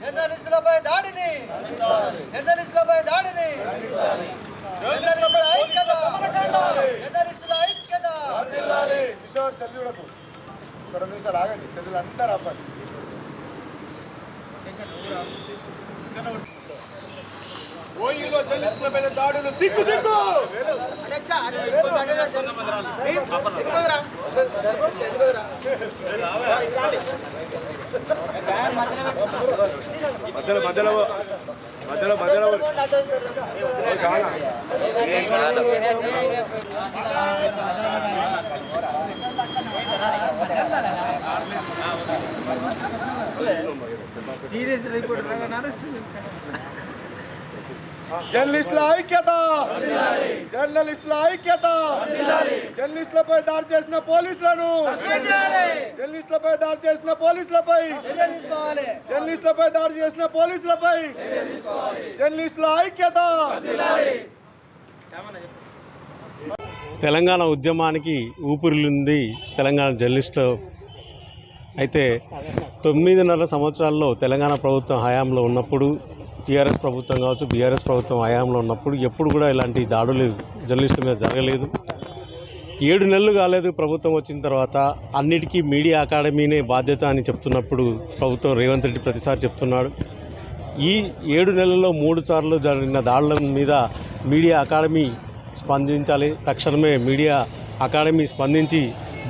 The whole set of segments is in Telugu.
జర్నలిస్టులపై దాడిని జర్నలిస్టులపై దాడిని జర్నలిస్టుల ఐక్యత జర్నలిస్టుల ఐక్యత కిషోర్ సెల్లులకు ఒక రెండు నిమిషాలు ఆగండి సెల్లులు అంతా రాపండి ఓయూలో జర్నలిస్టులపైన దాడులు. సిగ్గు సిగ్గు! మధ్యలో మధ్యలో మధ్యలో మధ్యలో. జర్నలిస్టుల ఐక్యత! జర్నలిస్టుల ఐక్యత! జర్నలిస్టులపై దాడి చేసిన పోలీసులను! జర్నలిస్టులపై దాడి చేసిన పోలీసులపై! జర్నలిస్టులపై దాడి చేసిన పోలీసులపై! జర్నలిస్టుల ఐక్యత! తెలంగాణ ఉద్యమానికి ఊపిరిలుంది తెలంగాణ జర్నలిస్టులు. అయితే తొమ్మిదిన్నర సంవత్సరాల్లో తెలంగాణ ప్రభుత్వం హయాంలో ఉన్నప్పుడు టీఆర్ఎస్ ప్రభుత్వం కావచ్చు బీఆర్ఎస్ ప్రభుత్వం హయాంలో ఉన్నప్పుడు ఎప్పుడు కూడా ఇలాంటి దాడులు జర్నలిస్టుల మీద జరగలేదు. ఏడు నెలలు కాలేదు ప్రభుత్వం వచ్చిన తర్వాత అన్నిటికీ మీడియా అకాడమీనే బాధ్యత అని చెప్తున్నప్పుడు ప్రభుత్వం రేవంత్ రెడ్డి ప్రతిసారి చెప్తున్నాడు. ఈ ఏడు నెలల్లో మూడు సార్లు జరిగిన దాడుల మీద మీడియా అకాడమీ స్పందించాలి. తక్షణమే మీడియా అకాడమీ స్పందించి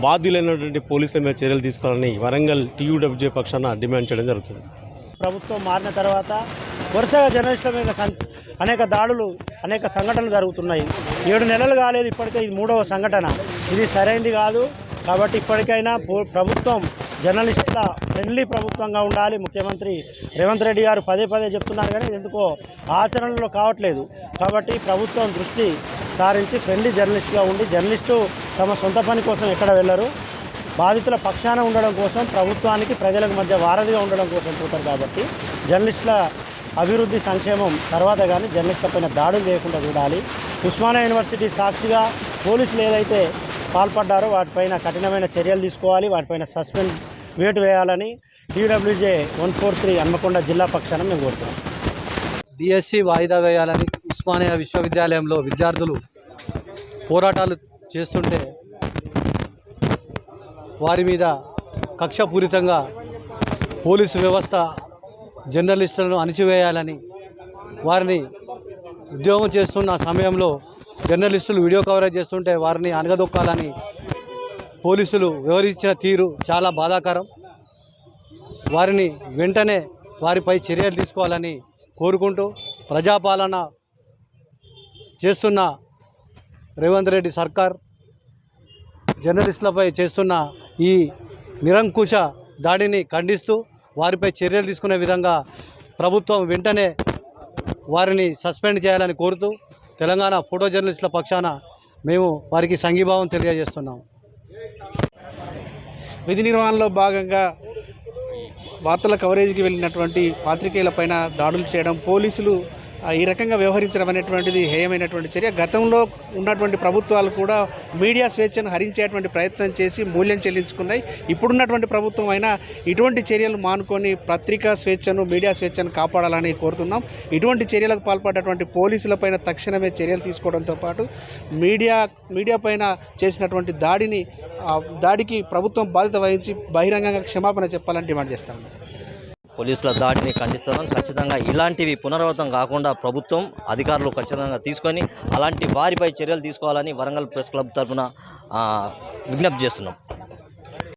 బాధ్యులైనటువంటి పోలీసుల మీద చర్యలు తీసుకోవాలని వరంగల్ టీయూడబ్ల్యూజే పక్షాన డిమాండ్ చేయడం జరుగుతుంది. ప్రభుత్వం మారిన తర్వాత వరుసగా జర్నలిస్టుల మీద అనేక దాడులు అనేక సంఘటనలు జరుగుతున్నాయి. ఏడు నెలలు కాలేదు ఇప్పటికే ఇది మూడవ సంఘటన. ఇది సరైంది కాదు. కాబట్టి ఇప్పటికైనా ప్రభుత్వం జర్నలిస్టుల ఫ్రెండ్లీ ప్రభుత్వంగా ఉండాలి. ముఖ్యమంత్రి రేవంత్ రెడ్డి గారు పదే పదే చెప్తున్నారు కానీ ఎందుకో ఆచరణలో కావట్లేదు. కాబట్టి ప్రభుత్వం దృష్టి సారించి ఫ్రెండ్లీ జర్నలిస్ట్గా ఉండి జర్నలిస్టు తమ సొంత పని కోసం ఎక్కడ వెళ్ళరు బాధితుల పక్షాన ఉండడం కోసం ప్రభుత్వానికి ప్రజలకు మధ్య వారధిగా ఉండడం కోసం చూస్తారు కాబట్టి జర్నలిస్టుల అభివృద్ధి సంక్షేమం తర్వాత కానీ జర్నలిస్టుల పైన దాడులు చేయకుండా చూడాలి. ఉస్మానియా యూనివర్సిటీ సాక్షిగా పోలీసులు ఏదైతే పాల్పడ్డారో వాటిపైన కఠినమైన చర్యలు తీసుకోవాలి. వాటిపైన సస్పెండ్ వేటు వేయాలని TWJ one four three Hanamkonda జిల్లా పక్షాన మేము కోరుతున్నాం. డిఎస్సి వాయిదా వేయాలని ఉస్మానియా విశ్వవిద్యాలయంలో విద్యార్థులు పోరాటాలు చేస్తుంటే వారి మీద కక్షపూరితంగా పోలీసు వ్యవస్థ జర్నలిస్టులను అణిచివేయాలని వారిని ఉద్యోగం చేస్తున్న సమయంలో జర్నలిస్టులు వీడియో కవరేజ్ చేస్తుంటే వారిని అనగదొక్కాలని పోలీసులు వివరించిన తీరు చాలా బాధాకరం. వారిని వెంటనే వారిపై చర్యలు తీసుకోవాలని కోరుకుంటూ ప్రజాపాలన చేస్తున్న రేవంత్ రెడ్డి సర్కార్ జర్నలిస్టులపై చేస్తున్న ఈ నిరంకుశ దాడిని ఖండిస్తూ వారిపై చర్యలు తీసుకునే విధంగా ప్రభుత్వం వెంటనే వారిని సస్పెండ్ చేయాలని కోరుతూ తెలంగాణ ఫోటో జర్నలిస్టుల పక్షాన మేము వారికి సంఘీభావం తెలియజేస్తున్నాం. విధి నిర్వహణలో భాగంగా వార్తల కవరేజీకి వెళ్ళినటువంటి పాత్రికేయులపైన దాడులు చేయడం పోలీసులు ఈ రకంగా వ్యవహరించడం అనేటువంటిది హేయమైనటువంటి చర్య. గతంలో ఉన్నటువంటి ప్రభుత్వాలు కూడా మీడియా స్వేచ్ఛను హరించేటువంటి ప్రయత్నం చేసి మూల్యం చెల్లించుకున్నాయి. ఇప్పుడున్నటువంటి ప్రభుత్వం అయినా ఇటువంటి చర్యలు మానుకొని పత్రికా స్వేచ్ఛను మీడియా స్వేచ్ఛను కాపాడాలని కోరుతున్నాం. ఇటువంటి చర్యలకు పాల్పడేటువంటి పోలీసులపైన తక్షణమే చర్యలు తీసుకోవడంతో పాటు మీడియా మీడియా పైన చేసినటువంటి దాడిని దాడికి ప్రభుత్వం బాధ్యత వహించి బహిరంగంగా క్షమాపణ చెప్పాలని డిమాండ్ చేస్తాము పోలీసుల దాడిని ఖండిస్తున్నాం. ఖచ్చితంగా ఇలాంటివి పునరావృతం కాకుండా ప్రభుత్వం అధికారులు ఖచ్చితంగా తీసుకొని అలాంటి వారిపై చర్యలు తీసుకోవాలని వరంగల్ ప్రెస్ క్లబ్ తరఫున విజ్ఞప్తి చేస్తున్నాం.